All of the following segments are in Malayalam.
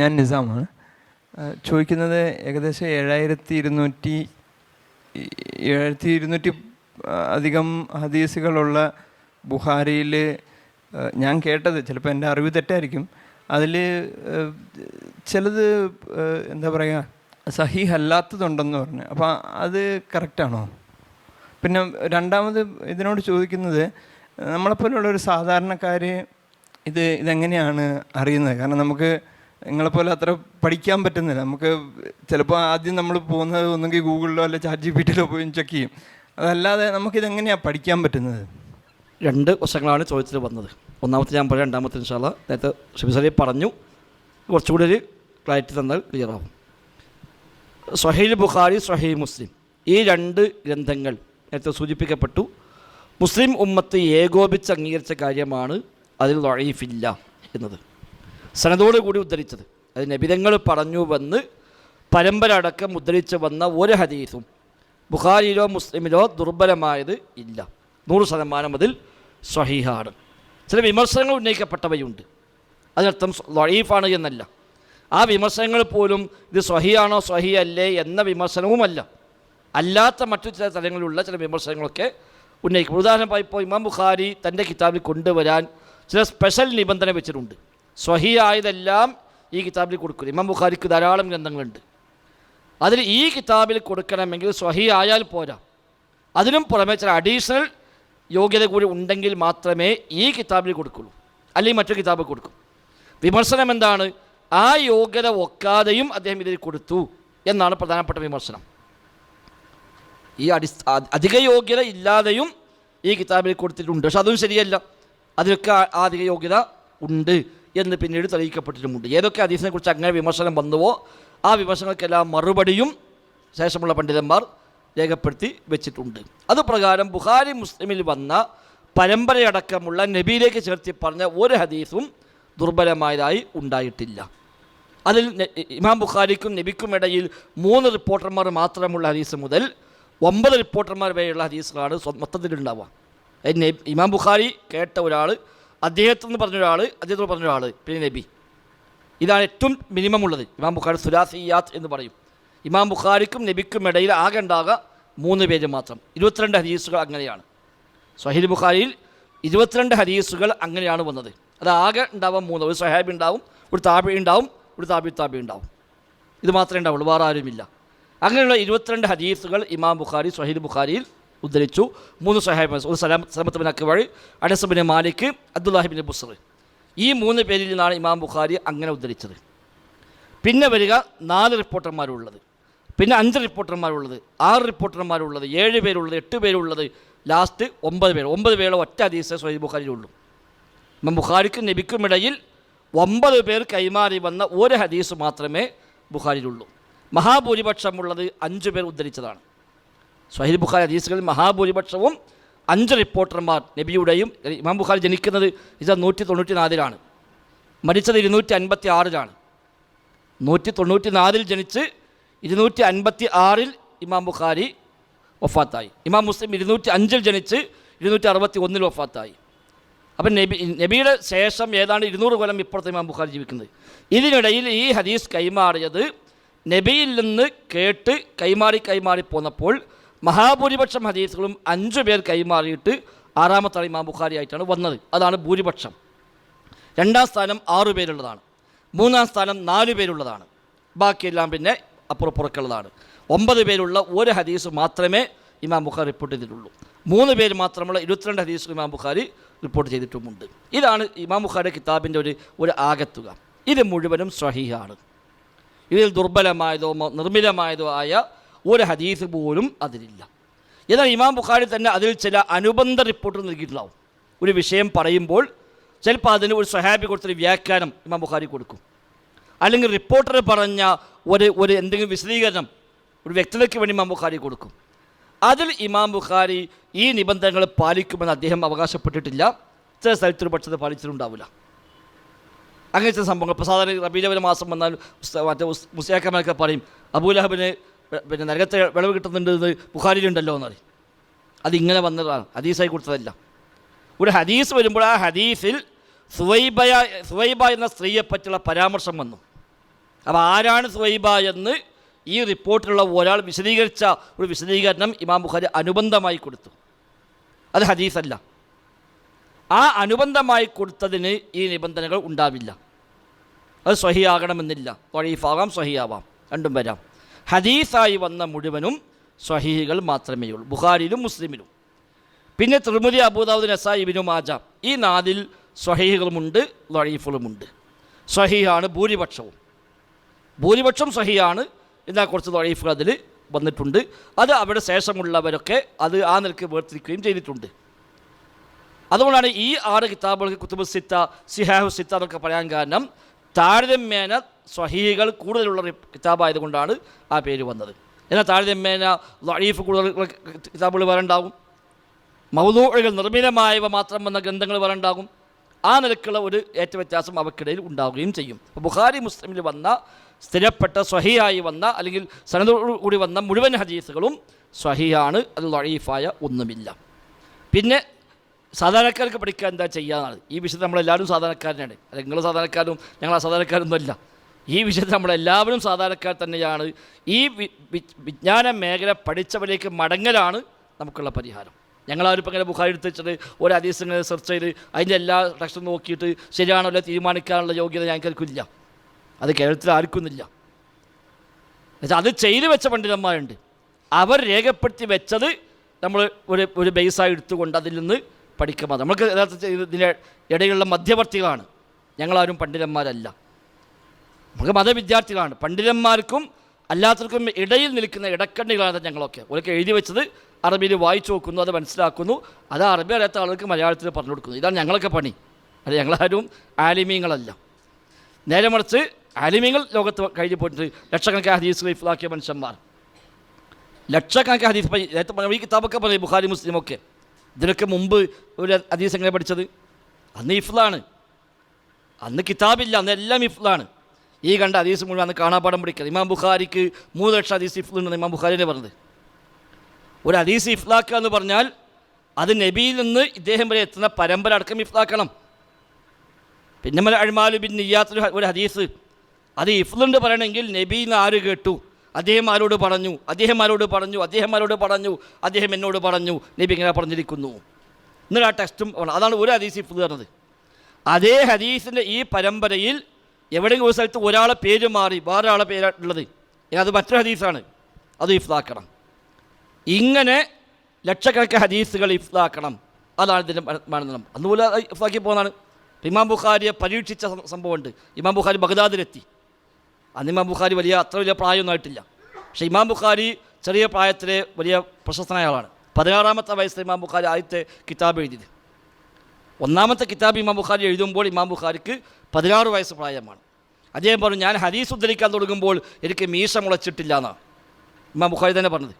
ഞാൻ നിസാമാണ്. ചോദിക്കുന്നത് ഏകദേശം ഏഴായിരത്തി ഇരുന്നൂറ്റി ഏഴായിരത്തി ഇരുന്നൂറ്റി അധികം ഹദീസുകളുള്ള ബുഹാരിയിൽ ഞാൻ കേട്ടത് ചിലപ്പോൾ എന്റെ അറിവ് തെറ്റായിരിക്കും. അതിൽ ചിലത് എന്താ പറയുക സഹീഹ് അല്ലാത്തതുണ്ടെന്ന് പറഞ്ഞു. അപ്പോൾ അത് കറക്റ്റാണോ? പിന്നെ രണ്ടാമത് ഇതിനോട് ചോദിക്കുന്നത് നമ്മളെപ്പോലുള്ള ഒരു സാധാരണക്കാർ ഇത് ഇതെങ്ങനെയാണ് അറിയുന്നത്? കാരണം നമുക്ക് നിങ്ങളെപ്പോലെ അത്ര പഠിക്കാൻ പറ്റുന്നില്ല. നമുക്ക് ചിലപ്പോൾ ആദ്യം നമ്മൾ പോകുന്നത് ഒന്നെങ്കിൽ ഗൂഗിളിലോ അല്ലെ ചാറ്റ് ജി പി ടിയിലോ പോയി ചെക്ക് ചെയ്യും. അതല്ലാതെ നമുക്കിതെങ്ങനെയാണ് പഠിക്കാൻ പറ്റുന്നത്? രണ്ട് വശങ്ങളാണ് ചോദ്യത്തിൽ വന്നത്. ഒന്നാമത്തെ ഞാൻ പറയാം രണ്ടാമത്തെ ഇൻഷാല്ല നേരത്തെ ഷിബിസലി പറഞ്ഞു. കുറച്ചുകൂടി ഒരു ക്ലാരിറ്റി തന്നാൽ ക്ലിയർ ആവും. സൊഹൈൽ ബുഖാരി സ്വഹീൽ മുസ്ലിം. ഈ രണ്ട് ഗ്രന്ഥങ്ങൾ നേരത്തെ സൂചിപ്പിക്കപ്പെട്ടു. മുസ്ലിം ഉമ്മത്ത് ഏകോപിച്ച് അംഗീകരിച്ച കാര്യമാണ് അതിൽ വഴീഫില്ല എന്നത്. സനതോട് കൂടി ഉദ്ധരിച്ചത്. അത് നബിതങ്ങൾ പറഞ്ഞു വന്ന് പരമ്പര അടക്കം ഉദ്ധരിച്ച് വന്ന ഒരു ഹദീസും ബുഖാരിയിലോ മുസ്ലിമിലോ ദുർബലമായത് ഇല്ല. നൂറ് ശതമാനം അതിൽ സ്വഹീഹാണ് ചില വിമർശനങ്ങൾ ഉന്നയിക്കപ്പെട്ടവയുണ്ട്. അതിനർത്ഥം ലൊഴീഫാണ് എന്നല്ല. ആ വിമർശനങ്ങൾ പോലും ഇത് സ്വഹിയാണോ സ്വഹി അല്ലേ എന്ന വിമർശനവുമല്ല. അല്ലാത്ത മറ്റു ചില തലങ്ങളിലുള്ള ചില വിമർശനങ്ങളൊക്കെ ഉന്നയിക്കും. ഉദാഹരണമായി ഇപ്പോൾ ഇമാം ബുഖാരി തന്റെ കിതാബിൽ കൊണ്ടുവരാൻ ചില സ്പെഷ്യൽ നിബന്ധന വെച്ചിട്ടുണ്ട്. സ്വഹി ആയതെല്ലാം ഈ കിതാബിൽ കൊടുക്കും ഇമാം ബുഖാരിക്ക് ധാരാളം ഗ്രന്ഥങ്ങളുണ്ട്. അതിൽ ഈ കിതാബിൽ കൊടുക്കണമെങ്കിൽ സ്വഹി ആയാൽ പോരാ. അതിനും പുറമെ ചില അഡീഷണൽ യോഗ്യത കൂടി ഉണ്ടെങ്കിൽ മാത്രമേ ഈ കിതാബിൽ കൊടുക്കുള്ളൂ. അല്ലെങ്കിൽ മറ്റു കിതാബ് കൊടുക്കും. വിമർശനം എന്താണ്? ആ യോഗ്യത ഒക്കാതെയും അദ്ദേഹം ഇതിൽ കൊടുത്തു എന്നാണ് പ്രധാനപ്പെട്ട വിമർശനം. ഈ അടി അധിക യോഗ്യത ഇല്ലാതെയും ഈ കിതാബിൽ കൊടുത്തിട്ടുണ്ട്. പക്ഷെ അതും ശരിയല്ല. ആ അധിക യോഗ്യത ഉണ്ട്. എന്ന് പിന്നീട് തെളിയിക്കപ്പെട്ടിട്ടുമുണ്ട്. ഏതൊക്കെ ഹദീസിനെ കുറിച്ച് അങ്ങനെ വിമർശനം വന്നുവോ ആ വിമർശനങ്ങൾക്കെല്ലാം മറുപടിയും ശേഷമുള്ള പണ്ഡിതന്മാർ രേഖപ്പെടുത്തി വെച്ചിട്ടുണ്ട്. അതുപ്രകാരം ബുഹാരി മുസ്ലിമിൽ വന്ന പരമ്പരയടക്കമുള്ള നബിയിലേക്ക് ചേർത്തി പറഞ്ഞ ഒരു ഹദീസും ദുർബലമായതായി ഉണ്ടായിട്ടില്ല. അതിൽ ഇമാം ബുഖാരിക്കും നബിക്കും ഇടയിൽ മൂന്ന് റിപ്പോർട്ടർമാർ മാത്രമുള്ള ഹദീസ് മുതൽ ഒമ്പത് റിപ്പോർട്ടർമാർ വരെയുള്ള ഹദീസുകളാണ് മൊത്തത്തിലുണ്ടാവുക. ഇമാം ബുഖാരി കേട്ട ഒരാൾ അദ്ദേഹത്തിൽ നിന്ന് പറഞ്ഞ ഒരാൾ അദ്ദേഹത്തോട് പറഞ്ഞ ഒരാൾ പിന്നെ നബി. ഇതാണ് ഏറ്റവും മിനിമം ഉള്ളത്. ഇമാം ബുഖാരി സുലാസിയാത്ത് എന്ന് പറയും. ഇമാം ബുഖാരിക്കും നബിക്കും ഇടയിൽ ആകെ ഉണ്ടാകുക മൂന്ന് പേര് മാത്രം. ഇരുപത്തിരണ്ട് ഹദീസുകൾ അങ്ങനെയാണ്. സഹീദ് ബുഖാരിയിൽ ഇരുപത്തിരണ്ട് ഹദീസുകൾ അങ്ങനെയാണ് വന്നത്. അത് ആകെ ഉണ്ടാവാൻ മൂന്ന്. ഒരു സഹാബി ഉണ്ടാവും ഒരു താബി ഉണ്ടാവും ഒരു താബി താബി ഉണ്ടാവും. ഇത് മാത്രമേ ഉണ്ടാവുള്ളൂ വേറെ ആരുമില്ല. അങ്ങനെയുള്ള ഇരുപത്തിരണ്ട് ഹദീസുകൾ ഇമാം ബുഖാരി സ്വഹീൽ ബുഖാരിയിൽ ഉദ്ധരിച്ചു. മൂന്ന് സഹാബ് ഒരു സലാം സലമത്ത് ബിൻ അക്ബർ അനസബിന് മാലിക് അബ്ദുല്ലാഹിബിൻ ബുസർ ഈ മൂന്ന് പേരിൽ നിന്നാണ് ഇമാം ബുഖാരി അങ്ങനെ ഉദ്ധരിച്ചത്. പിന്നെ വരിക നാല് റിപ്പോർട്ടർമാരുള്ളത്. പിന്നെ അഞ്ച് റിപ്പോർട്ടർമാരുള്ളത് ആറ് റിപ്പോർട്ടർമാരുള്ളത് ഏഴ് പേരുള്ളത് എട്ട് പേരുള്ളത് ലാസ്റ്റ് ഒമ്പത് പേര് ഒമ്പത് പേരുടെ ഒറ്റ ഹദീസേ സ്വഹീൽ ബുഖാരിയിലുള്ളൂ. ഇമാം ബുഖാരിക്കും നബിക്കുമിടയിൽ ഒമ്പത് പേർ കൈമാറി വന്ന ഒരു ഹദീസ് മാത്രമേ ബുഖാരിയിലുള്ളൂ. മഹാഭൂരിപക്ഷമുള്ളത് അഞ്ച് പേർ ഉദ്ധരിച്ചതാണ്. സ്വഹീൽ ബുഖാരി ഹദീസുകളിൽ മഹാഭൂരിപക്ഷവും അഞ്ച് റിപ്പോർട്ടർമാർ നബിയുടെയും ഇമാം ബുഖാരി ജനിക്കുന്നത് ഇത് നൂറ്റി തൊണ്ണൂറ്റി നാലിലാണ് മരിച്ചത് ഇരുന്നൂറ്റി അൻപത്തി ആറിലാണ് നൂറ്റി തൊണ്ണൂറ്റി നാലിൽ ജനിച്ച് ഇരുന്നൂറ്റി അൻപത്തി ആറിൽ ഇമാം ബുഖാരി വഫാത്തായി. ഇമാം മുസ്ലിം ഇരുന്നൂറ്റി അഞ്ചിൽ ജനിച്ച് ഇരുന്നൂറ്റി അറുപത്തി ഒന്നിൽ വഫാത്തായി. അപ്പം നബി നബിയുടെ ശേഷം ഏതാണ്ട് ഇരുന്നൂറ് കൊല്ലം ഇപ്പുറത്ത് ഇമാം ബുഖാരി ജീവിക്കുന്നത്? ഇതിനിടയിൽ ഈ ഹദീസ് കൈമാറിയത് നബിയിൽ നിന്ന് കേട്ട് കൈമാറി കൈമാറി പോന്നപ്പോൾ മഹാഭൂരിപക്ഷം ഹദീസുകളും അഞ്ചു പേർ കൈമാറിയിട്ട് ആറാമത്തെ ഇമാം ബുഖാരി ആയിട്ടാണ് വന്നത്. അതാണ് ഭൂരിപക്ഷം. രണ്ടാം സ്ഥാനം ആറു പേരുള്ളതാണ്. മൂന്നാം സ്ഥാനം നാല് പേരുള്ളതാണ്. ബാക്കിയെല്ലാം പിന്നെ അപ്പുറപ്പുറക്കുള്ളതാണ് ഒമ്പത് പേരുള്ള ഒരു ഹദീസ് മാത്രമേ ഇമാം ബുഖാരി റിപ്പോർട്ട് ചെയ്തിട്ടുള്ളൂ. മൂന്ന് പേര് മാത്രമുള്ള ഇരുപത്തിരണ്ട് ഹദീസ് ഇമാം ബുഖാരി റിപ്പോർട്ട് ചെയ്തിട്ടുമുണ്ട്. ഇതാണ് ഇമാം ബുഖാരി കിതാബിന്റെ ഒരു ഒരു ആകത്തുക. ഇത് മുഴുവനും സ്വഹീഹാണ്. ഇതിൽ ദുർബലമായതോ നിർമ്മിതമായതോ ആയ ഒരു ഹദീസ് പോലും അതിലില്ല. എന്നാൽ ഇമാം ബുഖാരി തന്നെ അതിൽ ചില അനുബന്ധ റിപ്പോർട്ട് നൽകിയിട്ടുണ്ടാവും. ഒരു വിഷയം പറയുമ്പോൾ ചിലപ്പോൾ അതിന് ഒരു സഹാബി കൊടുത്തൊരു വ്യാഖ്യാനം ഇമാം ബുഖാരി കൊടുക്കും. അല്ലെങ്കിൽ റിപ്പോർട്ടർ പറഞ്ഞ ഒരു ഒരു എന്തെങ്കിലും വിശദീകരണം ഒരു വ്യക്തതയ്ക്ക് വേണ്ടി ഇമാം ബുഖാരി കൊടുക്കും. അതിൽ ഇമാം ബുഖാരി ഈ നിബന്ധനകൾ പാലിക്കുമെന്ന് അദ്ദേഹം അവകാശപ്പെട്ടിട്ടില്ല. ചില സ്ഥലത്തിൽ പക്ഷത് പാലിച്ചിട്ടുണ്ടാവില്ല. അങ്ങനെ ചില സംഭവങ്ങൾ. ഇപ്പോൾ സാധാരണ റബീലവല മാസം വന്നാൽ മറ്റേ മുസ്യാക്കമാരൊക്കെ പറയും അബൂലഹബിന് പിന്നെ നരകത്തെ വിളവ് കിട്ടുന്നുണ്ട് എന്ന് ബുഹാരിയിലുണ്ടല്ലോ പറയും. അതിങ്ങനെ വന്നതാണ്. ഹദീസായി കൊടുത്തതല്ല. ഒരു ഹദീസ് വരുമ്പോൾ ആ ഹദീസിൽ സുവൈബയ സുവൈബ എന്ന സ്ത്രീയെപ്പറ്റിയുള്ള പരാമർശം വന്നു. അപ്പോൾ ആരാണ് സുവൈബ എന്ന് ഈ റിപ്പോർട്ടിലുള്ള ഒരാൾ വിശദീകരിച്ച ഒരു വിശദീകരണം ഇമാം ബുഖാരി അനുബന്ധമായി കൊടുത്തു. അത് ഹദീസല്ല. ആ അനുബന്ധമായി കൊടുത്തതിന് ഈ നിബന്ധനകൾ ഉണ്ടാവില്ല. അത് സ്വഹിയാകണമെന്നില്ല തൊഴീഫാകാം സ്വഹിയാവാം രണ്ടും വരാം. ഹദീസായി വന്ന മുഴുവനും സ്വഹീഹികൾ മാത്രമേ ഉള്ളൂ ബുഖാരിയിലും മുസ്ലിമിലും. പിന്നെ ത്രിമുതി അബൂദാവുദ് നസായിബിനു മാജ. ഈ നാലിൽ സ്വഹീഹികളുമുണ്ട് ലൊഴീഫുകളുമുണ്ട് സ്വഹീഹാണ് ഭൂരിപക്ഷവും. ഭൂരിപക്ഷം സ്വഹിയാണ് എന്നാൽ കുറച്ച് ലൊഴീഫുകൾ അതിൽ വന്നിട്ടുണ്ട്. അത് അവിടെ ശേഷമുള്ളവരൊക്കെ അത് ആ നിലയ്ക്ക് വേർതിരിക്കുകയും ചെയ്തിട്ടുണ്ട്. അതുകൊണ്ടാണ് ഈ ആറ് കിതാബുകൾക്ക് കുത്തുബ് സിത്ത സിഹാഹു സിത്ത എന്നൊക്കെ പറയാൻ കാരണം താരതമ്യേന സ്വഹീകൾ കൂടുതലുള്ള കിതാബായതുകൊണ്ടാണ് ആ പേര് വന്നത്. എന്നാൽ താരതമ്യേന ലൈഫ് കൂടുതൽ കിതാബുകൾ വരണ്ടാകും മൗലൂഴികൾ നിർമ്മിതമായവ മാത്രം വന്ന ഗ്രന്ഥങ്ങൾ വരണ്ടാകും. ആ നിലക്കുള്ള ഒരു ഏറ്റവ്യത്യാസം അവക്കിടയിൽ ഉണ്ടാവുകയും ചെയ്യും. അപ്പോൾ ബുഖാരി മുസ്ലിമിൽ വന്ന സ്ഥിരപ്പെട്ട സ്വഹിയായി വന്ന അല്ലെങ്കിൽ സനദോടു കൂടി വന്ന മുഴുവൻ ഹദീസുകളും സ്വഹിയാണ് അത് ലൈഫായ ഒന്നുമില്ല. പിന്നെ സാധാരണക്കാർക്ക് പഠിക്കാൻ എന്താ ചെയ്യാന്നാണ്. ഈ വിഷയത്തിൽ നമ്മളെല്ലാവരും സാധാരണക്കാരനാണ്. അല്ല നിങ്ങൾ സാധാരണക്കാരും ഞങ്ങൾ അസാധാരണക്കാരൊന്നുമല്ല. ഈ വിഷയത്തിൽ നമ്മളെല്ലാവരും സാധാരണക്കാർ തന്നെയാണ്. ഈ വിജ്ഞാന മേഖല പഠിച്ചവരിലേക്ക് മടങ്ങലാണ് നമുക്കുള്ള പരിഹാരം. ഞങ്ങളാരും ഇപ്പം ഇങ്ങനെ ബുഖാരി എടുത്ത് വെച്ചിട്ട് ഒരു അതീസ് ഇങ്ങനെ സെർച്ച് ചെയ്ത് അതിന്റെ എല്ലാ ടെക്സ്റ്റും നോക്കിയിട്ട് ശരിയാണോ അല്ല തീരുമാനിക്കാനുള്ള യോഗ്യത ഞങ്ങൾക്കില്ല. അത് കേരളത്തിൽ ആർക്കുന്നില്ല എന്നുവെച്ചാൽ അത് ചെയ്തു വെച്ച പണ്ഡിതന്മാരുണ്ട്. അവർ രേഖപ്പെടുത്തി വെച്ചത് നമ്മൾ ഒരു ഒരു ബേസായി എടുത്തുകൊണ്ട് അതിൽ നിന്ന് പഠിക്കുക നമ്മൾക്ക് യഥാർത്ഥത്തിൽ ഇതിന്റെ ഇടയിലുള്ള മധ്യവർത്തികളാണ്. ഞങ്ങളാരും പണ്ഡിതന്മാരല്ല. നമുക്ക് മതവിദ്യാർത്ഥികളാണ്. പണ്ഡിതന്മാർക്കും അല്ലാത്തവർക്കും ഇടയിൽ നിൽക്കുന്ന ഇടക്കണ്ണികളാണ് ഞങ്ങളൊക്കെ. ഒരൊക്കെ എഴുതി വെച്ചത് അറബിയിൽ വായിച്ചു നോക്കുന്നു അത് മനസ്സിലാക്കുന്നു. അത് അറബി അറിയാത്ത ആളുകൾക്ക് മലയാളത്തിൽ പറഞ്ഞു കൊടുക്കുന്നു. ഇതാണ് ഞങ്ങളൊക്കെ പണി. അത് ഞങ്ങളാരും ആലിമീങ്ങളല്ല. നേരെ മറിച്ച് ആലിമീങ്ങൾ ലോകത്ത് കഴിഞ്ഞ് പോയിട്ടുണ്ട്. ലക്ഷക്കണക്കിന് ഹദീസ് ലൈഫിലാക്കിയ മനുഷ്യന്മാർ. ലക്ഷക്കണക്കിന് ഹദീസ് ഈ കിതാബൊക്കെ പറയും ബുഖാരി മുസ്ലിമൊക്കെ. ഇതിനൊക്കെ മുമ്പ് ഒരു ഹദീസ് എങ്ങനെ പഠിച്ചത്. അന്ന് ഇഫ്ലാണ്. അന്ന് കിതാബില്ല അന്ന് എല്ലാം ഇഫ്ലാണ്. ഈ കണ്ട ഹദീസ് മുഴുവൻ അന്ന് കാണാപ്പാടം പഠിക്കുന്നത് ഇമാം ബുഖാരിക്ക് മൂന്ന് ലക്ഷം ഹദീസ് ഇഫ്ലുണ്ടെന്ന് ഇമാം ബുഖാരിനെ പറഞ്ഞത്. ഒരു ഹദീസ് ഇഫ്ലാക്കുക എന്ന് പറഞ്ഞാൽ അത് നബിയിൽ നിന്ന് ഇദ്ദേഹം വരെ എത്തുന്ന പരമ്പര അടക്കം ഇഫ്ലാക്കണം. പിന്നെ മല അഴിമാലു ബിൻ നിയാത്തൊരു ഒരു ഹദീസ്. അത് ഇഫ്ലുണ്ട് പറയണമെങ്കിൽ നബിയിൽ ആര് കേട്ടു? അദ്ദേഹം ആരോട് പറഞ്ഞു അദ്ദേഹം ആരോട് പറഞ്ഞു അദ്ദേഹം ആരോട് പറഞ്ഞു അദ്ദേഹം എന്നോട് പറഞ്ഞു. നബി ഇങ്ങനെ പറഞ്ഞിരിക്കുന്നു. എന്നിട്ട് ആ ടെക്സ്റ്റും. അതാണ് ഒരു ഹദീസ് ഇപ്പോൾ പറഞ്ഞത്. അതേ ഹദീസിന്റെ ഈ പരമ്പരയിൽ എവിടെയെങ്കിലും ഒരു സ്ഥലത്ത് ഒരാളെ പേര് മാറി വേറെ ആളെ പേരുള്ളത് അത് മറ്റൊരു ഹദീസാണ്. അത് ഇഫ്ലാക്കണം ഇങ്ങനെ ലക്ഷക്കണക്കിന് ഹദീസുകൾ ഇഫ്ലാക്കണം അതാണ് ഇതിന്റെ മാനദണ്ഡം അതുപോലെ ഇഫ്താക്കി പോകുന്നതാണ്. ഇമാം ബുഖാരിയെ പരീക്ഷിച്ച സംഭവമുണ്ട്. ഇമാം ബുഖാരി ബഗ്ദാദിലെത്തി. അന്ന് ഇമാം ബുഖാരി വലിയ അത്ര വലിയ പ്രായമൊന്നും ആയിട്ടില്ല. പക്ഷേ ഇമാം ബുഖാരി ചെറിയ പ്രായത്തിലെ വലിയ പ്രശസ്തനായ ആളാണ്. പതിനാറാമത്തെ വയസ്സിൽ ഇമാം ബുഖാരി ആദ്യത്തെ കിതാബ് എഴുതിയത്. ഒന്നാമത്തെ കിതാബ് ഇമാം ബുഖാരി എഴുതുമ്പോൾ ഇമാം ബുഖാരിക്ക് പതിനാറ് വയസ്സ് പ്രായമാണ്. അദ്ദേഹം പറഞ്ഞു ഞാൻ ഹരീസ് ഉദ്ധരിക്കാൻ തുടങ്ങുമ്പോൾ എനിക്ക് മീശ മുളച്ചിട്ടില്ല എന്നാണ് ഇമാം ബുഖാരി തന്നെ പറഞ്ഞത്.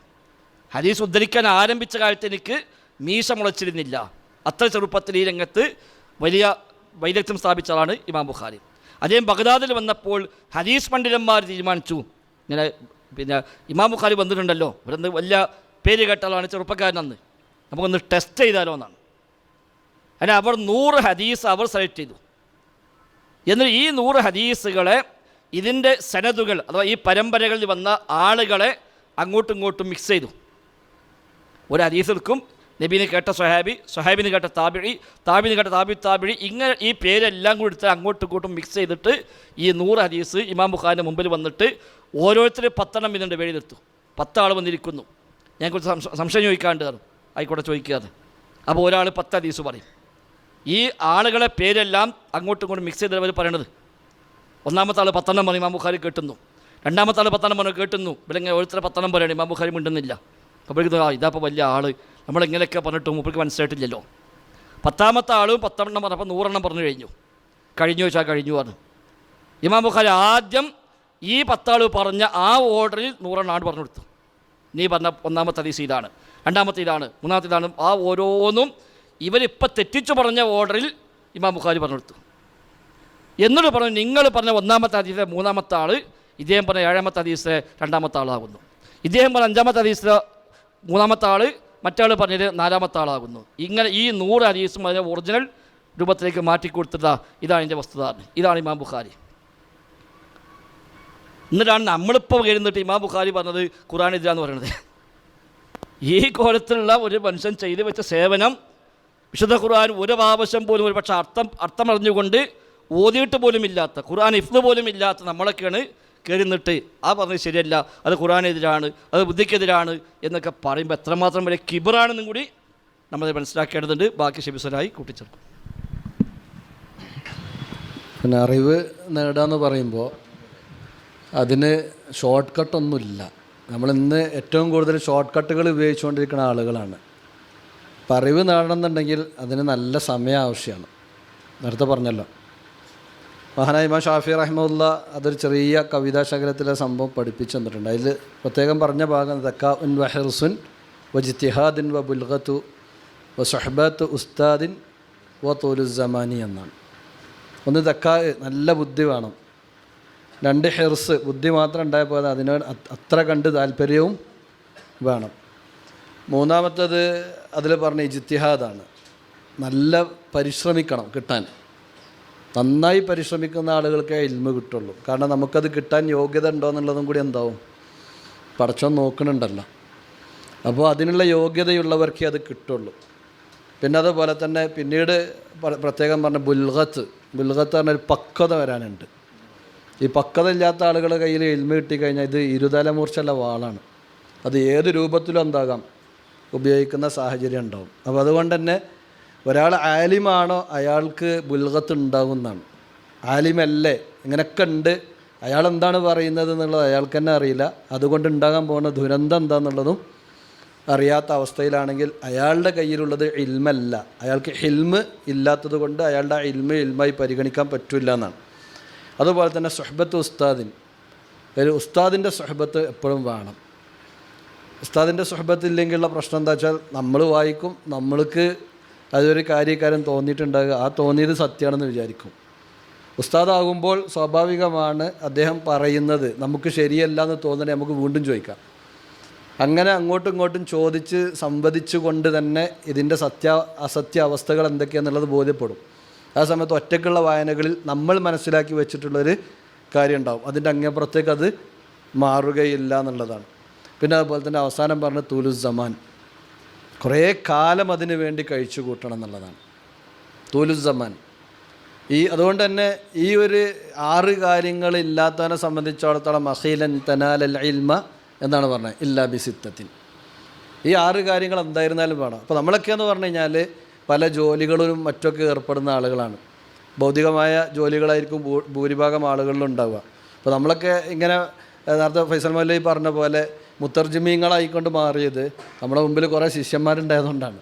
ഹരീസ് ഉദ്ധരിക്കാൻ ആരംഭിച്ച കാലത്ത് എനിക്ക് മീശ മുളച്ചിരുന്നില്ല. അത്ര ചെറുപ്പത്തിൽ ഈ രംഗത്ത് വലിയ വൈദഗ്ധ്യം സ്ഥാപിച്ചതാണ് ഇമാം ബുഖാരി. അദ്ദേഹം ബഗ്ദാദിൽ വന്നപ്പോൾ ഹദീസ് പണ്ഡിതന്മാർ തീരുമാനിച്ചു. ഇങ്ങനെ പിന്നെ ഇമാം ബുഖാരി വന്നിട്ടുണ്ടല്ലോ. ഇവരെന്ത് വലിയ പേര് കേട്ടാലാണ് ചെറുപ്പക്കാരനെന്ന് നമുക്കൊന്ന് ടെസ്റ്റ് ചെയ്താലോ എന്നാണ്. അങ്ങനെ അവർ നൂറ് ഹദീസ് അവർ സെലക്ട് ചെയ്തു. എന്നിട്ട് ഈ നൂറ് ഹദീസുകളെ ഇതിന്റെ സനതുകൾ അഥവാ ഈ പരമ്പരകളിൽ വന്ന ആളുകളെ അങ്ങോട്ടും ഇങ്ങോട്ടും മിക്സ് ചെയ്തു. ഒരു ഹദീസ് എടുക്കും നബീന് കേട്ട സ്വഹാബി സ്വഹാബിന് കേട്ട താബിഴി താബിന് കേട്ട താബി താബിഴി ഇങ്ങനെ ഈ പേരെല്ലാം കൂടി എടുത്ത് അങ്ങോട്ടും ഇങ്ങോട്ടും മിക്സ് ചെയ്തിട്ട് ഈ നൂറ് ഹദീസ് ഇമാം ബുഖാന്റെ മുമ്പിൽ വന്നിട്ട് ഓരോരുത്തർ പത്തെണ്ണം ഇതിന്റെ പേരിലെടുത്തു പത്താൾ വന്നിരിക്കുന്നു. ഞാൻ കുറച്ച് സംശയം ചോദിക്കാണ്ട് കയറും ആയിക്കോട്ടെ ചോദിക്കാതെ. അപ്പോൾ ഒരാൾ പത്ത് ഹദീസ് പറയും. ഈ ആളുകളെ പേരെല്ലാം അങ്ങോട്ടും ഇങ്ങോട്ടും മിക്സ് ചെയ്തവർ പറയണത്? ഒന്നാമത്തെ ആൾ പത്തെണ്ണം പറയും ഇമാം ബുഖാരി കേട്ടുന്നു. രണ്ടാമത്തെ ആൾ പത്തെണ്ണം പറഞ്ഞു കേട്ടുന്നു. ഇവിടെ ഇങ്ങനെ ഓരോരുത്തരെ പത്തെണ്ണം പറയണം ഇമാം ബുഖാരി മിണ്ടുന്നില്ല. അപ്പോഴേക്കും ഇതാ ഇതപ്പോൾ വലിയ ആൾ നമ്മളിങ്ങനെയൊക്കെ പറഞ്ഞിട്ട് മൂപ്പർക്ക് മനസ്സിലായിട്ടില്ലല്ലോ. പത്താമത്തെ ആളും പത്തെണ്ണം പറഞ്ഞപ്പോൾ നൂറെണ്ണം പറഞ്ഞു കഴിഞ്ഞു. കഴിഞ്ഞു വെച്ചാൽ കഴിഞ്ഞു പറഞ്ഞു. ഇമാം ബുഖാരി ആദ്യം ഈ പത്താൾ പറഞ്ഞ ആ ഓർഡറിൽ നൂറെണ്ണം ആണ് പറഞ്ഞു കൊടുത്തു. നീ പറഞ്ഞ ഒന്നാമത്തെ ഹദീസ് ഇതാണ്. രണ്ടാമത്തെ ഇതാണ്. മൂന്നാമത്തെ ഇതാണ്. ആ ഓരോന്നും ഇവരിപ്പോൾ തെറ്റിച്ചു പറഞ്ഞ ഓർഡറിൽ ഇമാം ബുഖാരി പറഞ്ഞു കൊടുത്തു. എന്നിട്ട് പറഞ്ഞു നിങ്ങൾ പറഞ്ഞ ഒന്നാമത്തെ ഹദീസിലെ മൂന്നാമത്തെ ആൾ ഇദ്ദേഹം പറഞ്ഞ ഏഴാമത്തെ ഹദീസിലെ രണ്ടാമത്തെ ആളാകുന്നു ഇദ്ദേഹം പറഞ്ഞ അഞ്ചാമത്തെ ഹദീസിലെ മൂന്നാമത്തെ ആൾ മറ്റാൾ പറഞ്ഞത് നാലാമത്തെ ആളാകുന്നു ഇങ്ങനെ ഈ നൂറ് അരീസും അതിനെ ഒറിജിനൽ രൂപത്തിലേക്ക് മാറ്റി കൊടുത്തതാ ഇതാണ് എന്റെ വസ്തുത. ഇതാണ് ഇമാം ബുഖാരി. എന്നിട്ടാണ് നമ്മളിപ്പോൾ എഴുന്നിട്ട് ഇമാം ബുഖാരി പറഞ്ഞത് ഖുറാൻ എതിരാന്ന് പറയുന്നത്. ഈ കോലത്തിലുള്ള ഒരു മനുഷ്യൻ ചെയ്തു വെച്ച സേവനം വിശുദ്ധ ഖുർആൻ ഒരു ആവശ്യം പോലും ഒരു പക്ഷേ അർത്ഥം അർത്ഥം അറിഞ്ഞുകൊണ്ട് ഓതിയിട്ട് പോലും ഇല്ലാത്ത ഖുർആൻ ഇഫ്ത് പോലും ഇല്ലാത്ത നമ്മളൊക്കെയാണ് കയറി നിന്നിട്ട് ആ പറഞ്ഞത് ശരിയല്ല. അത് ഖുറാനെതിരാണ് അത് ബുദ്ധിക്കെതിരാണ് എന്നൊക്കെ പറയുമ്പോൾ എത്രമാത്രം വലിയ കിബറാണെന്നും കൂടി നമ്മൾ മനസ്സിലാക്കേണ്ടതുണ്ട്. ബാക്കി ഷെബിസലായി കൂട്ടിച്ചേർക്കും. പിന്നെ അറിവ് നേടാന്ന് പറയുമ്പോൾ അതിന് ഷോർട്ട് കട്ടൊന്നുമില്ല നമ്മളിന്ന് ഏറ്റവും കൂടുതൽ ഷോർട്ട് കട്ടുകൾ ഉപയോഗിച്ചുകൊണ്ടിരിക്കുന്ന ആളുകളാണ്. അപ്പം അറിവ് നേടണമെന്നുണ്ടെങ്കിൽ അതിന് നല്ല സമയം ആവശ്യമാണ് നേരത്തെ പറഞ്ഞല്ലോ. മഹാനായ ഇമാം ഷാഫി റഹ്മുല്ല അതൊരു ചെറിയ കവിതാ ശകലത്തിലെ സംഭവം പഠിപ്പിച്ചു തന്നിട്ടുണ്ട്. അതിൽ പ്രത്യേകം പറഞ്ഞ ഭാഗം ദക്കാ ഉൻ വഹർസുൻ വജിത്തിഹാദിൻ വ ബുൽഗത്തു വ സുഹബത്ത് ഉസ്താദിൻ വ തോലുസമാനി എന്നാണ്. ഒന്ന് ദക്കാ നല്ല ബുദ്ധി വേണം. രണ്ട് ഹെർസ് ബുദ്ധി മാത്രം ഉണ്ടായപ്പോൾ അതിനോട് അത്- അത്ര കണ്ട് താല്പര്യവും വേണം. മൂന്നാമത്തത് അതിൽ പറഞ്ഞ ഇജിത്തിഹാദാണ് നല്ല പരിശ്രമിക്കണം കിട്ടാൻ. നന്നായി പരിശ്രമിക്കുന്ന ആളുകൾക്കേ ഇൽമ കിട്ടുള്ളൂ. കാരണം നമുക്കത് കിട്ടാൻ യോഗ്യത ഉണ്ടോ എന്നുള്ളതും കൂടി എന്താവും? പടച്ചോൻ നോക്കണുണ്ടല്ലോ അപ്പോൾ അതിനുള്ള യോഗ്യതയുള്ളവർക്കേ അത് കിട്ടുള്ളൂ. പിന്നെ അതുപോലെ തന്നെ പിന്നീട് പ്രത്യേകം പറഞ്ഞ ബുൽഗത്ത്. ബുൽഗത്ത് പറഞ്ഞൊരു പക്വത വരാനുണ്ട്. ഈ പക്വത ഇല്ലാത്ത ആളുകളുടെ കയ്യിൽ എൽമ കിട്ടിക്കഴിഞ്ഞാൽ ഇത് ഇരുതലമൂർച്ചയുള്ള വാളാണ്. അത് ഏത് രൂപത്തിലും എന്താകാം? ഉപയോഗിക്കുന്ന സാഹചര്യം ഉണ്ടാവും. അപ്പോൾ അതുകൊണ്ട് തന്നെ ഒരാൾ ആലിമാണോ അയാൾക്ക് ബുൽഗത്ത് ഉണ്ടാകുന്നതാണ് ആലിമല്ലേ ഇങ്ങനെയൊക്കെ ഉണ്ട്. അയാൾ എന്താണ് പറയുന്നത് എന്നുള്ളത് അയാൾക്ക് തന്നെ അറിയില്ല. അതുകൊണ്ട് ഉണ്ടാകാൻ പോകുന്ന ദുരന്തം എന്താണെന്നുള്ളതും അറിയാത്ത അവസ്ഥയിലാണെങ്കിൽ അയാളുടെ കയ്യിലുള്ളത് ഇൽമല്ല. അയാൾക്ക് ഹിൽമ് ഇല്ലാത്തത് കൊണ്ട് അയാളുടെ ഇൽമ ഇൽമായി പരിഗണിക്കാൻ പറ്റില്ല എന്നാണ്. അതുപോലെ തന്നെ സുഹബത്ത് ഉസ്താദിൻ. ഒരു ഉസ്താദിന്റെ സുഹബത്ത് എപ്പോഴും വേണം. ഉസ്താദിന്റെ സുഹബത്ത് ഇല്ലെങ്കിലുള്ള പ്രശ്നം എന്താ വെച്ചാൽ നമ്മൾ വായിക്കും നമ്മൾക്ക് അതൊരു കാര്യക്കാരൻ തോന്നിയിട്ടുണ്ടാകുക. ആ തോന്നിയത് സത്യമാണെന്ന് വിചാരിക്കും. ഉസ്താദാകുമ്പോൾ സ്വാഭാവികമാണ് അദ്ദേഹം പറയുന്നത് നമുക്ക് ശരിയല്ല എന്ന് തോന്നണേ നമുക്ക് വീണ്ടും ചോദിക്കാം. അങ്ങനെ അങ്ങോട്ടും ഇങ്ങോട്ടും ചോദിച്ച് സംവദിച്ചു കൊണ്ട് തന്നെ ഇതിന്റെ സത്യ അസത്യ അവസ്ഥകൾ എന്തൊക്കെയാണെന്നുള്ളത് ബോധ്യപ്പെടും. ആ സമയത്ത് ഒറ്റയ്ക്കുള്ള വായനകളിൽ നമ്മൾ മനസ്സിലാക്കി വെച്ചിട്ടുള്ളൊരു കാര്യം ഉണ്ടാവും അതിന്റെ അങ്ങേപ്പുറത്തേക്ക് അത് മാറുകയില്ല എന്നുള്ളതാണ്. പിന്നെ അതുപോലെ തന്നെ അവസാനം പറഞ്ഞ തൂലുസമാൻ കുറേ കാലം അതിനു വേണ്ടി കഴിച്ചു കൂട്ടണം എന്നുള്ളതാണ്. തൂലുസമാൻ ഈ അതുകൊണ്ട് തന്നെ ഈ ഒരു ആറ് കാര്യങ്ങൾ കാര്യങ്ങളില്ലാത്തവനെ സംബന്ധിച്ചിടത്തോളം അഹീലൻ തനാലൽ ഇൽമ എന്നാണ് പറഞ്ഞത്. ഇല്ലാ ബിസിത്തത്തിൻ ഈ ആറ് കാര്യങ്ങൾ എന്തായിരുന്നാലും വേണം. അപ്പോൾ നമ്മളൊക്കെ എന്ന് പറഞ്ഞു കഴിഞ്ഞാൽ പല ജോലികളിലും മറ്റൊക്കെ ഏർപ്പെടുന്ന ആളുകളാണ്. ഭൗതികമായ ജോലികളായിരിക്കും ഭൂരിഭാഗം ആളുകളിലുണ്ടാവുക അപ്പോൾ നമ്മളൊക്കെ ഇങ്ങനെ നേരത്തെ ഫൈസൽ മല്ലി പറഞ്ഞ പോലെ മുത്തർജിമീങ്ങളായിക്കൊണ്ട് മാറിയത് നമ്മുടെ മുമ്പിൽ കുറേ ശിഷ്യന്മാരുണ്ടായതുകൊണ്ടാണ്.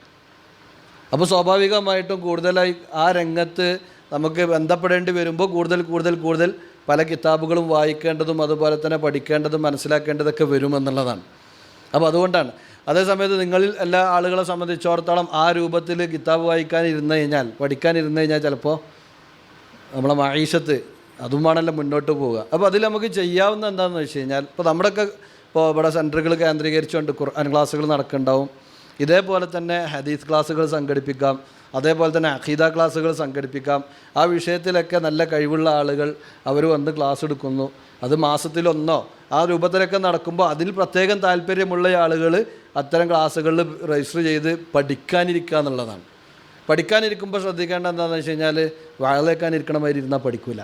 അപ്പോൾ സ്വാഭാവികമായിട്ടും കൂടുതലായി ആ രംഗത്ത് നമുക്ക് ബന്ധപ്പെടേണ്ടി വരുമ്പോൾ കൂടുതൽ കൂടുതൽ കൂടുതൽ പല കിതാബുകളും വായിക്കേണ്ടതും അതുപോലെ തന്നെ പഠിക്കേണ്ടതും മനസ്സിലാക്കേണ്ടതൊക്കെ വരുമെന്നുള്ളതാണ്. അപ്പോൾ അതുകൊണ്ടാണ്. അതേസമയത്ത് നിങ്ങളിൽ എല്ലാ ആളുകളെ സംബന്ധിച്ചിടത്തോളം ആ രൂപത്തിൽ കിതാബ് വായിക്കാൻ ഇരുന്ന് കഴിഞ്ഞാൽ പഠിക്കാൻ ഇരുന്ന് കഴിഞ്ഞാൽ ചിലപ്പോൾ നമ്മളെ മഹീഷത്ത് അതുമാണല്ലോ മുന്നോട്ട് പോവുക. അപ്പോൾ അതിൽ നമുക്ക് ചെയ്യാവുന്ന എന്താണെന്ന് വെച്ച് കഴിഞ്ഞാൽ ഇപ്പോൾ നമ്മുടെയൊക്കെ ഇപ്പോൾ ഇവിടെ സെന്ററുകൾ കേന്ദ്രീകരിച്ചുകൊണ്ട് ഖുർആൻ ക്ലാസ്സുകൾ നടക്കുന്നുണ്ടാവും. ഇതേപോലെ തന്നെ ഹദീസ് ക്ലാസ്സുകൾ സംഘടിപ്പിക്കാം. അതേപോലെ തന്നെ അഖീദ ക്ലാസ്സുകൾ സംഘടിപ്പിക്കാം. ആ വിഷയത്തിലൊക്കെ നല്ല കഴിവുള്ള ആളുകൾ അവർ വന്ന് ക്ലാസ് എടുക്കുന്നു. അത് മാസത്തിലൊന്നോ ആ രൂപത്തിലൊക്കെ നടക്കുമ്പോൾ അതിൽ പ്രത്യേകം താല്പര്യമുള്ള ആളുകൾ അത്തരം ക്ലാസ്സുകളിൽ രജിസ്റ്റർ ചെയ്ത് പഠിക്കാനിരിക്കുക എന്നുള്ളതാണ്. പഠിക്കാനിരിക്കുമ്പോൾ ശ്രദ്ധിക്കേണ്ട എന്താണെന്ന് വെച്ച് കഴിഞ്ഞാൽ വാഴ തേക്കാനിരിക്കണമായിരുന്നാൽ പഠിക്കില്ല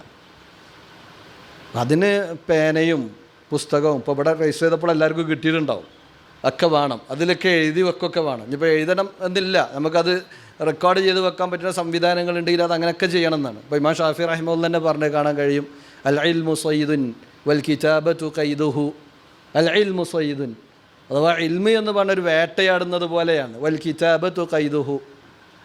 അതിന് പേനയും പുസ്തകവും. ഇപ്പോൾ ഇവിടെ രജിസ്റ്റർ ചെയ്തപ്പോൾ എല്ലാവർക്കും കിട്ടിയിട്ടുണ്ടാവും. ഒക്കെ വേണം. അതിലൊക്കെ എഴുതി വെക്കൊക്കെ വേണം. ഇനിയിപ്പോൾ എഴുതണം എന്നില്ല. നമുക്കത് റെക്കോർഡ് ചെയ്ത് വെക്കാൻ പറ്റുന്ന സംവിധാനങ്ങളുണ്ടെങ്കിൽ അത് അങ്ങനെയൊക്കെ ചെയ്യണം എന്നാണ് ഇപ്പോൾ ഇമാം ഷാഫി റഹിമുൽ തന്നെ പറഞ്ഞ് കാണാൻ കഴിയും. അൽ ഇൽ മുസൈദുൻ വൽ കിതാബത്തു കൈദുഹു അൽ ഇൽ മുസൈദുൻ അഥവാ ഇൽമി എന്ന് പറഞ്ഞൊരു വേട്ടയാടുന്നത് പോലെയാണ്. വൽ കിതാബത്തു കൈദുഹു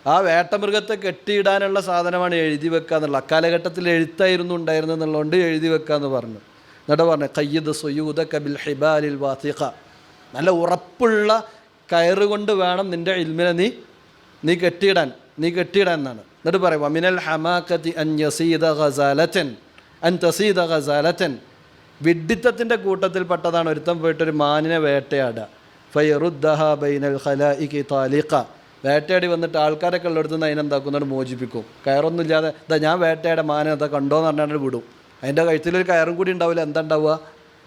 ആ വേട്ടമൃഗത്തെ കെട്ടിയിടാനുള്ള സാധനമാണ് എഴുതി വെക്കുക എന്നുള്ള അക്കാലഘട്ടത്തിൽ എഴുത്തായിരുന്നു ഉണ്ടായിരുന്നു എന്നുള്ളതുകൊണ്ട് എഴുതി വെക്കുക എന്ന് പറഞ്ഞു. എന്നിട്ട് പറഞ്ഞു കയ്യത് സുയൂത കബിൽ ഹിബാലിൽ വാസിഖ നല്ല ഉറപ്പുള്ള കയറുകൊണ്ട് വേണം നിന്റെ ഇൽമിനെ നീ നീ കെട്ടിയിടാൻ നീ കെട്ടിയിടാൻ എന്നാണ്. എന്നിട്ട് പറയും അമിനൽ ഹമാക്കത്തി അൻ യസീദ ഗസാലത്തൻ അൻ തസീദ ഗസാലത്തൻ. വിഡ്ഢിത്തത്തിന്റെ കൂട്ടത്തിൽപ്പെട്ടതാണ് ഒരുത്തം പോയിട്ടൊരു മാനിനെ വേട്ടയാടുക. ഫയറുദ്ദഹ ബൈനൽ ഖലായിക്കി താലിഖ. വേട്ടയാടി വന്നിട്ട് ആൾക്കാരൊക്കെ ഉള്ളിടത്തുനിന്ന് നിന്ന് അതിനെന്താക്കുന്നുണ്ട് മോചിപ്പിക്കും. കയറൊന്നും ഇല്ലാതെ ഇതാ ഞാൻ വേട്ടയുടെ എന്താ കണ്ടോന്ന് പറഞ്ഞാൽ വിടും. അതിന്റെ കഴുത്തിലൊരു കയറും കൂടി ഉണ്ടാവില്ല. എന്താ ഉണ്ടാവുക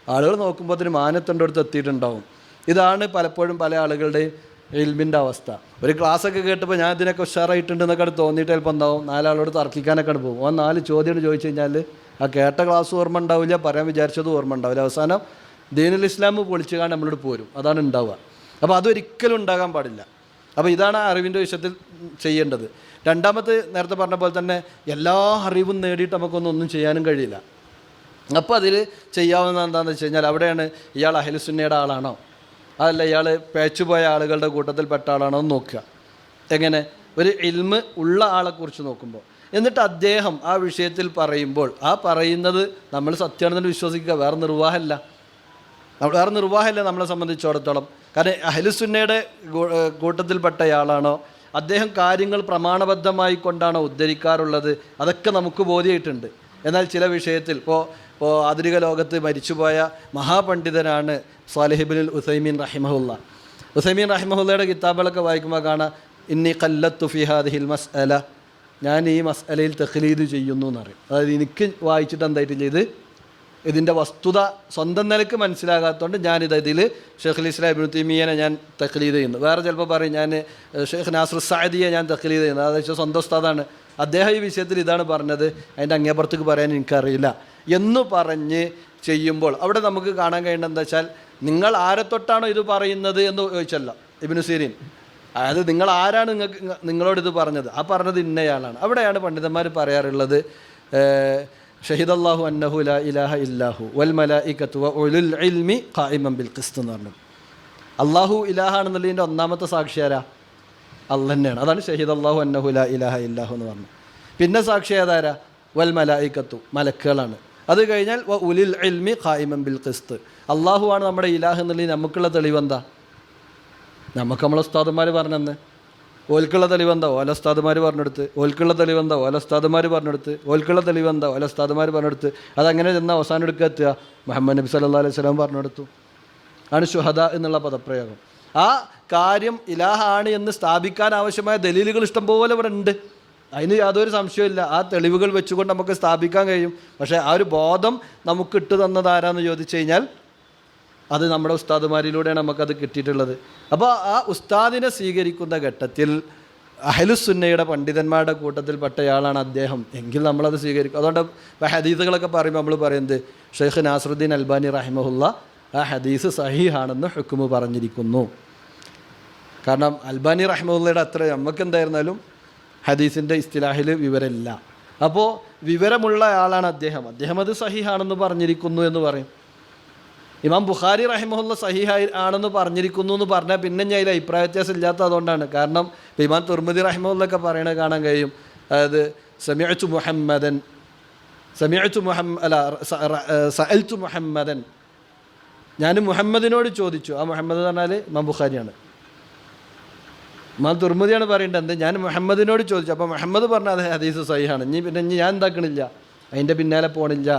ആളുകൾ നോക്കുമ്പോൾ അതിന് മാനത്തിന്റെ അടുത്ത് എത്തിയിട്ടുണ്ടാവും. ഇതാണ് പലപ്പോഴും പല ആളുകളുടെയും ഇൽമിന്റെ അവസ്ഥ. ഒരു ക്ലാസ്സൊക്കെ കേട്ടപ്പോൾ ഞാൻ ഇതിനൊക്കെ ഉഷാറായിട്ടുണ്ടെന്നൊക്കെ തോന്നിയിട്ട് ചിലപ്പോൾ എന്താവും? നാലാളോട് തർക്കിക്കാനൊക്കെ പോകും. ആ നാല് ചോദ്യം ചോദിച്ചു കഴിഞ്ഞാൽ ആ കേട്ട ക്ലാസ് ഓർമ്മ ഉണ്ടാവില്ല പറയാൻ വിചാരിച്ചത് ഓർമ്മ ഉണ്ടാവില്ല. അവസാനം ദീനുൽ ഇസ്ലാം പൊളിച്ചു കാണാൻ നമ്മളോട് പോരും. അതാണ് ഉണ്ടാവുക. അപ്പോൾ അതൊരിക്കലും ഉണ്ടാകാൻ പാടില്ല. അപ്പോൾ ഇതാണ് അറിവിന്റെ വിഷയത്തിൽ ചെയ്യേണ്ടത്. രണ്ടാമത് നേരത്തെ പറഞ്ഞ പോലെ തന്നെ എല്ലാ അറിവും നേടിയിട്ട് നമുക്കൊന്നും ഒന്നും ചെയ്യാനും കഴിയില്ല. അപ്പോൾ അതിൽ ചെയ്യാവുന്ന എന്താണെന്ന് വെച്ച് കഴിഞ്ഞാൽ അവിടെയാണ് ഇയാൾ അഹിലുസുന്നയുടെ ആളാണോ? അതല്ല ഇയാൾ പേച്ചുപോയ ആളുകളുടെ കൂട്ടത്തിൽപ്പെട്ട ആളാണോ എന്ന് നോക്കുക. എങ്ങനെ? ഒരു ഇൽമ് ഉള്ള ആളെക്കുറിച്ച് നോക്കുമ്പോൾ. എന്നിട്ട് അദ്ദേഹം ആ വിഷയത്തിൽ പറയുമ്പോൾ ആ പറയുന്നത് നമ്മൾ സത്യമാണെന്ന് വിശ്വസിക്കുക വേറെ നിർവാഹമല്ല. വേറെ നിർവാഹമല്ല നമ്മളെ സംബന്ധിച്ചിടത്തോളം. കാരണം അഹലുസുന്നയുടെ കൂട്ടത്തിൽപ്പെട്ടയാളാണോ? അദ്ദേഹം കാര്യങ്ങൾ പ്രമാണബദ്ധമായി കൊണ്ടാണ് ഉദ്ധരിക്കാറുള്ളത്. അതൊക്കെ നമുക്ക് ബോധ്യമായിട്ടുണ്ട്. എന്നാൽ ചില വിഷയത്തിൽ ഇപ്പോൾ ഇപ്പോൾ ആധുനിക ലോകത്ത് മരിച്ചുപോയ മഹാപണ്ഡിതനാണ് സാലിഹിബിൻ ഉസൈമീൻ റഹിമഹുല്ല. ഉസൈമീൻ റഹിമഹുല്ലയുടെ കിതാബുകളൊക്കെ വായിക്കുമ്പോൾ കാണാം ഇന്നി കല്ലത്തു ഫിഹാദിഹിൽ മസ് അല ഞാൻ ഈ മസ്അലയിൽ തഖ്ലീദ് ചെയ്യുന്നു എന്നറിയും അതായത് എനിക്ക് വായിച്ചിട്ട് എന്തായിട്ട് ഇത് ഇതിന്റെ വസ്തുത സ്വന്തം നിലയ്ക്ക് മനസ്സിലാകാത്തതുകൊണ്ട് ഞാനിത് ഇതിൽ ഷെയ്ഖുൽ ഇസ്ലാം ഇബ്നു തീമിയനെ ഞാൻ തഖ്ലീദ് ചെയ്യുന്നു. വേറെ ചിലപ്പോൾ പറയും ഞാൻ ഷെയ്ഖ് നാസർ സാദിയെ ഞാൻ തഖ്ലീദ് ചെയ്യുന്നു. അതായത് സ്വന്തം ഉസ്താദാണ്. അദ്ദേഹം ഈ വിഷയത്തിൽ ഇതാണ് പറഞ്ഞത്. അതിന്റെ അങ്ങേപ്പുറത്തേക്ക് പറയാൻ എനിക്കറിയില്ല. എന്ന് പറഞ്ഞ് ചെയ്യുമ്പോൾ അവിടെ നമുക്ക് കാണാൻ കഴിയുന്നത് എന്താ വെച്ചാൽ നിങ്ങൾ ആരെ തൊട്ടാണോ ഇത് പറയുന്നത് എന്ന് ചോദിച്ചല്ല ഇബിനു സീരീൻ. അതായത് നിങ്ങൾ ആരാണ് നിങ്ങൾക്ക് നിങ്ങളോട് ഇത് പറഞ്ഞത്? ആ പറഞ്ഞത് ഇന്നയാളാണ്. അവിടെയാണ് പണ്ഡിതന്മാർ പറയാറുള്ളത് ഷഹിദ് അള്ളാഹു അന്നഹു ലാ ഇലാഹ ഇല്ലാഹു വൽ മലായിക്കത്തു ഉലുൽ ഇൽമി ഖായിമം ബിൽ ഖിസ്ത് എന്ന് പറഞ്ഞു. അള്ളാഹു ഇലാഹാണെന്നുള്ളതിന്റെ ഒന്നാമത്തെ സാക്ഷിയാരാ അല്ല തന്നെയാണ്. അതാണ് ഷഹീദ് അള്ളാഹു അന്നഹു ലാ ഇലാഹ ഇല്ലാഹു എന്ന് പറഞ്ഞു പിന്നെ സാക്ഷി ഏതാരാ? വൽ മലായിക്കത്തു മലക്കുകളാണ്. അത് കഴിഞ്ഞാൽ വ ഉലിൽ ഇൽമി ഖായിമം ബിൽ ഖിസ്ത്. അള്ളാഹു ആണ് നമ്മുടെ ഇലാഹ് എന്നുള്ളതിന് നമുക്കുള്ള തെളിവെന്താ നമുക്ക് നമ്മളെ ഉസ്താദന്മാർ പറഞ്ഞെന്ന്. ഓൽക്കുള്ള തെളിവെന്താ? ഓലസ്താദുമാർ പറഞ്ഞെടുത്ത്. ഓൽക്കുള്ള തെളിവെന്താ? ഓലസ്താദുമാർ പറഞ്ഞെടുത്ത്. ഓൽക്കുള്ള തെളിവെന്താ? ഓലസ്താദുമാർ പറഞ്ഞെടുത്ത്. അതങ്ങനെ ചെന്നാൽ അവസാനം എടുക്കുക എത്തുക. മുഹമ്മദ് നബി സല്ലാ അലൈഹി സ്വലാം പറഞ്ഞെടുത്തു. ആണ് ഷുഹദ എന്നുള്ള പദപ്രയോഗം. ആ കാര്യം ഇലാഹാണ് എന്ന് സ്ഥാപിക്കാൻ ആവശ്യമായ ദലീലുകൾ ഇഷ്ടംപോലെ ഇവിടെ ഉണ്ട്. അതിന് യാതൊരു സംശയമില്ല ആ തെളിവുകൾ വെച്ചുകൊണ്ട് നമുക്ക് സ്ഥാപിക്കാൻ കഴിയും. പക്ഷേ ആ ഒരു ബോധം നമുക്ക് ഇട്ടു തന്നതാരാന്ന് ചോദിച്ചു കഴിഞ്ഞാൽ അത് നമ്മുടെ ഉസ്താദുമാരിലൂടെയാണ് നമുക്കത് കിട്ടിയിട്ടുള്ളത്. അപ്പോൾ ആ ഉസ്താദിനെ സ്വീകരിക്കുന്ന ഘട്ടത്തിൽ അഹലുസുന്നയുടെ പണ്ഡിതന്മാരുടെ കൂട്ടത്തിൽപ്പെട്ടയാളാണ് അദ്ദേഹം. എങ്കിൽ നമ്മളത് സ്വീകരിക്കും. അതുകൊണ്ട് ഹദീസുകളൊക്കെ പറയുമ്പോൾ നമ്മൾ പറയുന്നത് ഷെയ്ഖ് നാസറുദ്ദീൻ അൽബാനി റഹിമഹുല്ല ആ ഹദീസ് സഹീഹാണെന്ന് ഹുക്കുമ് പറഞ്ഞിരിക്കുന്നു. കാരണം അൽബാനി റഹ്മുള്ളയുടെ അത്ര നമുക്ക് എന്തായിരുന്നാലും ഹദീസിന്റെ ഇസ്തിലാഹിൽ വിവരമില്ല. അപ്പോൾ വിവരമുള്ള ആളാണ് അദ്ദേഹം. അദ്ദേഹം അത് സഹിഹാണെന്ന് പറഞ്ഞിരിക്കുന്നു എന്ന് പറയും. ഇമാം ബുഖാരി റഹിമുള്ള സഹിഹായി ആണെന്ന് പറഞ്ഞിരിക്കുന്നു എന്ന് പറഞ്ഞാൽ പിന്നെ ഞാൻ അതിൽ അഭിപ്രായ വ്യത്യാസം ഇല്ലാത്ത അതുകൊണ്ടാണ്. കാരണം ഇമാം തുർമുദി റഹിമുള്ളൊക്കെ പറയണത് കാണാൻ കഴിയും. അതായത് സമിയച്ചു മുഹമ്മദൻ സമിയച്ചു മുഹമ്മ അല്ല സഅൽത്തു മുഹമ്മദൻ. ഞാൻ മുഹമ്മദിനോട് ചോദിച്ചു. ആ മുഹമ്മദ് എന്ന് പറഞ്ഞാൽ ഇമാം ബുഖാരിയാണ്. ഇമാം തുർമുദിയാണ് പറയേണ്ടത് എന്ത്? ഞാൻ മുഹമ്മദിനോട് ചോദിച്ചു. അപ്പോൾ മുഹമ്മദ് പറഞ്ഞ അത് ഹദീസ് സഹിഹാണ്. ഇനി പിന്നെ ഇനി ഞാൻ എന്താക്കണില്ല? അതിന്റെ പിന്നാലെ പോകണില്ല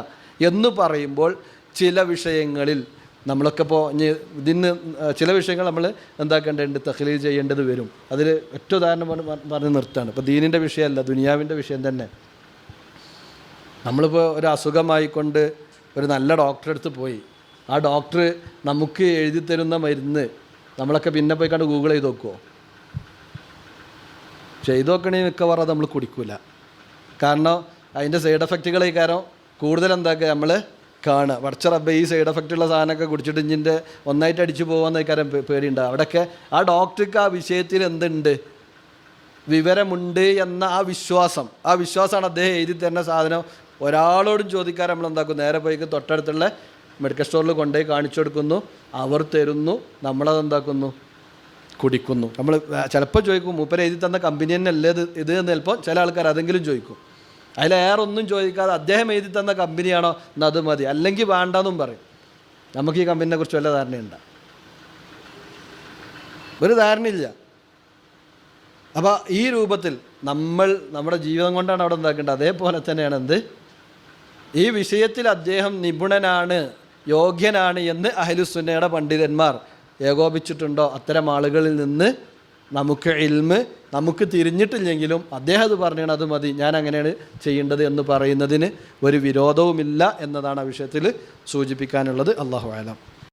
എന്ന് പറയുമ്പോൾ ചില വിഷയങ്ങളിൽ നമ്മളൊക്കെ ഇപ്പോൾ ഇതിന് ചില വിഷയങ്ങൾ നമ്മൾ എന്താക്കേണ്ടതുണ്ട് തഹ്ലീൽ ചെയ്യേണ്ടത് വരും. അതിൽ ഒറ്റ ഉദാഹരണം പറഞ്ഞ് നിർത്താണ് ഇപ്പോൾ ദീനിന്റെ വിഷയമല്ല ദുനിയാവിന്റെ വിഷയം തന്നെ. നമ്മളിപ്പോൾ ഒരു അസുഖമായിക്കൊണ്ട് ഒരു നല്ല ഡോക്ടറെ അടുത്ത് പോയി. ആ ഡോക്ടർ നമുക്ക് എഴുതി തരുന്ന മരുന്ന് നമ്മളൊക്കെ പിന്നെ പോയി കണ്ട് ഗൂഗിൾ ചെയ്ത് നോക്കുമോ ചെയ്ത് നോക്കണേ മിക്കവാറും അത് നമ്മൾ കുടിക്കില്ല കാരണം അതിന്റെ സൈഡ് കാരണം കൂടുതൽ എന്താക്കുക? നമ്മൾ കാണുക. പഠിച്ച റബ്ബ ഈ സൈഡ് എഫക്റ്റ് ഉള്ള സാധനമൊക്കെ കുടിച്ചിട്ട് ഇഞ്ചിന്റെ ഒന്നായിട്ട് അടിച്ചു പോകാൻ കാര്യം പേടിയുണ്ട് അവിടെയൊക്കെ ആ ഡോക്ടർക്ക് ആ വിഷയത്തിൽ എന്തുണ്ട്? വിവരമുണ്ട് എന്ന ആ വിശ്വാസം. ആ വിശ്വാസമാണ് അദ്ദേഹം എഴുതി തരുന്ന സാധനം. ഒരാളോടും ചോദിക്കാതെ നമ്മൾ എന്താക്കും? നേരെ പോയിക്ക് തൊട്ടടുത്തുള്ള മെഡിക്കൽ സ്റ്റോറിൽ കൊണ്ടുപോയി കാണിച്ചു കൊടുക്കുന്നു. അവർ തരുന്നു. നമ്മളത് എന്താക്കുന്നു? കുടിക്കുന്നു. നമ്മൾ ചിലപ്പോൾ ചോദിക്കും മൂപ്പര് എഴുതി തന്ന കമ്പനി തന്നെ അല്ലേ ഇത്? ഇത് എന്ന് ചിലപ്പോൾ ചില ആൾക്കാർ അതെങ്കിലും ചോദിക്കും. അതിലേറെ ഒന്നും ചോദിക്കാതെ അദ്ദേഹം എഴുതി തന്ന കമ്പനിയാണോ എന്നാൽ അത് മതി. അല്ലെങ്കിൽ വേണ്ടെന്നും പറയും. നമുക്ക് ഈ കമ്പനിനെ കുറിച്ച് വല്ല ധാരണയുണ്ട? ഒരു ധാരണയില്ല. അപ്പോൾ ഈ രൂപത്തിൽ നമ്മൾ നമ്മുടെ ജീവിതം കൊണ്ടാണ് അവിടെ എന്താക്കേണ്ടത് അതേപോലെ തന്നെയാണ് എന്ത്? ഈ വിഷയത്തിൽ അദ്ദേഹം നിപുണനാണ് യോഗ്യനാണ് എന്ന് അഹലുസുന്നയുടെ പണ്ഡിതന്മാർ ഏകോപിച്ചിട്ടുണ്ടോ? അത്തരം ആളുകളിൽ നിന്ന് നമുക്ക് ഇൽമ് നമുക്ക് തിരിഞ്ഞിട്ടില്ലെങ്കിലും അദ്ദേഹം അത് പറഞ്ഞാണ് അത് മതി ഞാൻ അങ്ങനെയാണ് ചെയ്യേണ്ടത് എന്ന് പറയുന്നതിന് ഒരു വിരോധവുമില്ല എന്നതാണ് ആ വിഷയത്തിൽ സൂചിപ്പിക്കാനുള്ളത്. അള്ളാഹു ആലം